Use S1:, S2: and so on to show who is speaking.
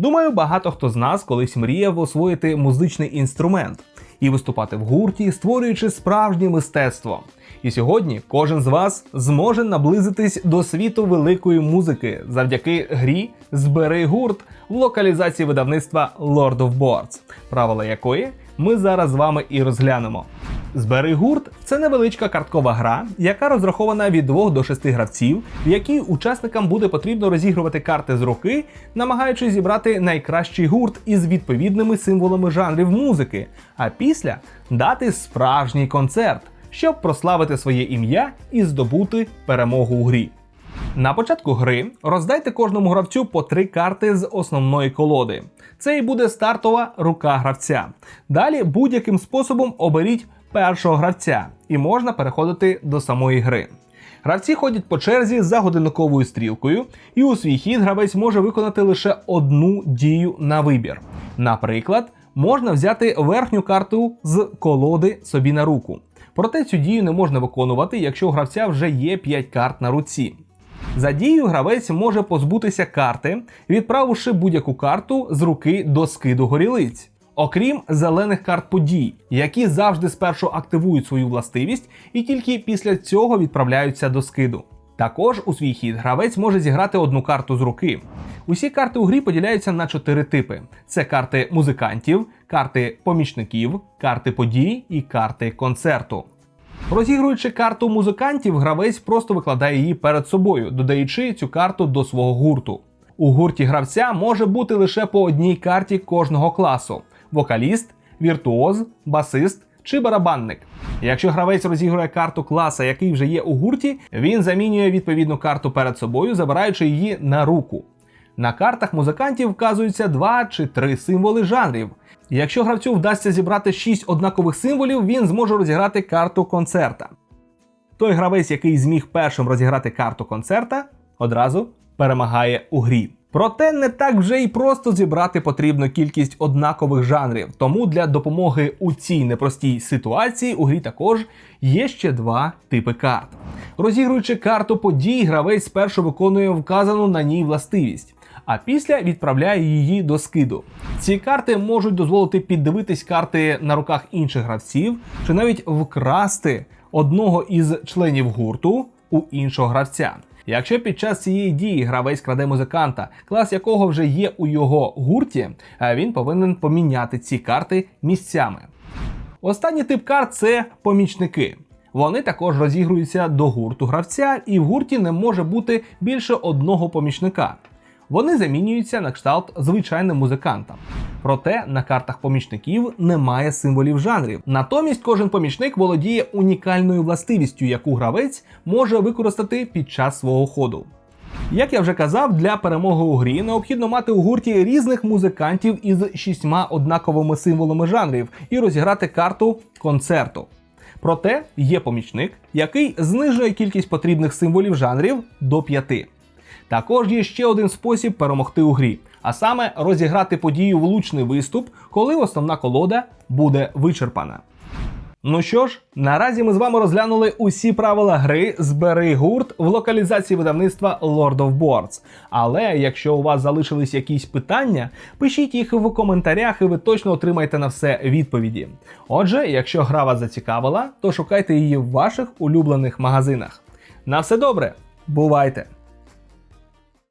S1: Думаю, багато хто з нас колись мріяв освоїти музичний інструмент і виступати в гурті, створюючи справжнє мистецтво. І сьогодні кожен з вас зможе наблизитись до світу великої музики завдяки грі Збери гурт в локалізації видавництва Lord of Boards, правила якої ми зараз з вами і розглянемо. Збери гурт це невеличка карткова гра, яка розрахована від 2 до 6 гравців, в якій учасникам буде потрібно розігрувати карти з руки, намагаючись зібрати найкращий гурт із відповідними символами жанрів музики, а після дати справжній концерт, щоб прославити своє ім'я і здобути перемогу у грі. На початку гри роздайте кожному гравцю по три карти з основної колоди. Це і буде стартова рука гравця. Далі будь-яким способом оберіть першого гравця, і можна переходити до самої гри. Гравці ходять по черзі за годинниковою стрілкою, і у свій хід гравець може виконати лише одну дію на вибір. Наприклад, можна взяти верхню карту з колоди собі на руку. Проте цю дію не можна виконувати, якщо у гравця вже є 5 карт на руці. За дією гравець може позбутися карти, відправивши будь-яку карту з руки до скиду горілиць. Окрім зелених карт подій, які завжди спершу активують свою властивість і тільки після цього відправляються до скиду. Також у свій хід гравець може зіграти одну карту з руки. Усі карти у грі поділяються на чотири типи: це карти музикантів, карти помічників, карти подій і карти концерту. Розігруючи карту музикантів, гравець просто викладає її перед собою, додаючи цю карту до свого гурту. У гурті гравця може бути лише по одній карті кожного класу: вокаліст, віртуоз, басист чи барабанник. Якщо гравець розігрує карту класа, який вже є у гурті, він замінює відповідну карту перед собою, забираючи її на руку. На картах музикантів вказуються два чи три символи жанрів. Якщо гравцю вдасться зібрати 6 однакових символів, він зможе розіграти карту концерта. Той гравець, який зміг першим розіграти карту концерта, одразу перемагає у грі. Проте не так вже й просто зібрати потрібну кількість однакових жанрів. Тому для допомоги у цій непростій ситуації у грі також є ще два типи карт. Розігруючи карту подій, гравець спершу виконує вказану на ній властивість. А після відправляє її до скиду. Ці карти можуть дозволити піддивитись карти на руках інших гравців, чи навіть вкрасти одного із членів гурту у іншого гравця. Якщо під час цієї дії гравець краде музиканта, клас якого вже є у його гурті, е, він повинен поміняти ці карти місцями. Останній тип карт це помічники. Вони також розігруються до гурту гравця, і в гурті не може бути більше одного помічника. Вони замінюються на кшталт звичайним музикантам. Проте на картах помічників немає символів жанрів. Натомість кожен помічник володіє унікальною властивістю, яку гравець може використати під час свого ходу. Як я вже казав, для перемоги у грі необхідно мати у гурті різних музикантів із шістьма однаковими символами жанрів і розіграти карту концерту. Проте є помічник, який знижує кількість потрібних символів жанрів до п'яти. Також є ще один спосіб перемогти у грі, а саме розіграти подію влучний виступ, коли основна колода буде вичерпана. Ну що ж, наразі ми з вами розглянули усі правила гри Збери гурт в локалізації видавництва Lord of Boards. Але якщо у вас залишились якісь питання, пишіть їх в коментарях, і ви точно отримаєте на все відповіді. Отже, якщо гра вас зацікавила, то шукайте її в ваших улюблених магазинах. На все добре, бувайте!